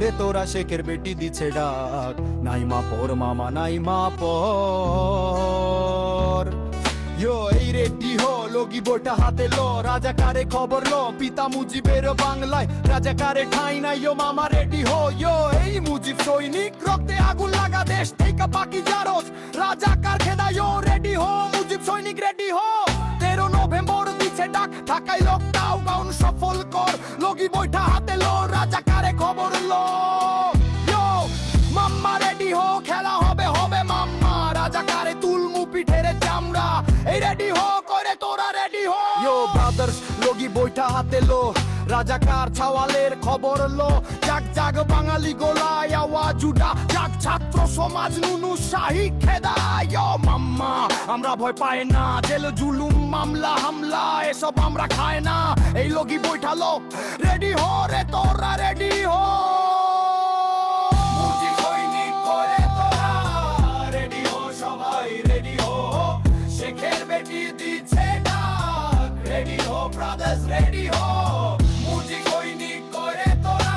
রে তোরা শেখের বেটি দিছে ডাক। নাই মা পর, মামা নাই মা পর। ইয়ো, এই রেডি লগি হাতে লো। রাজাকারে খবর পিতা বাংলায়। রাজাকারে ঠাই নাই মামা রেডি ইয়ো, এই মুজিব সৈনিক রক্তে আগুন লাগা দেশ থেকে বাকি জারস রাজাকার খেদা, ইয়ো রেডি হো, মুজিব সৈনিক রেডি হো। তেরো নভেম্বর দিছে ডাক। ঢাকায় লকডাউন সফল কর। লগি হাতে লো। তোরা রেডি হো। ইয়ো ব্রাদার্স লগি বৈঠা হাতে লো। রাজাকার ছাওয়ালের খবর লো। জাগ জাগ বাঙালি গোলায় আওয়াজ উঠা জাগ ছাত্র সমাজ নুনু শাহী খেদা। ইয়ো মাম্মা, আমরা ভয় পাই না। জেল, জুলুম, মামলা, হামলা, এসব আমরা খায় না। এই লগি বৈঠালো রেডি হো রে তোরা রেডি ব্রাদার্স রেডি হো মুজি করে তোরা।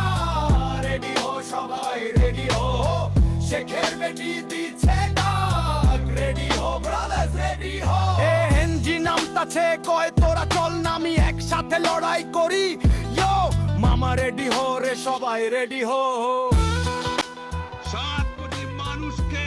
রেডি হো সবাই রেডি হো শেখের বেটি ডাক। রেডি হো ব্রাদার্স রেডি হো এ হেনজি কয় তোরা চল একসাথে লড়াই করি। ইয়ো মামা রেডি হো রে সবাই রেডি হো মানুষকে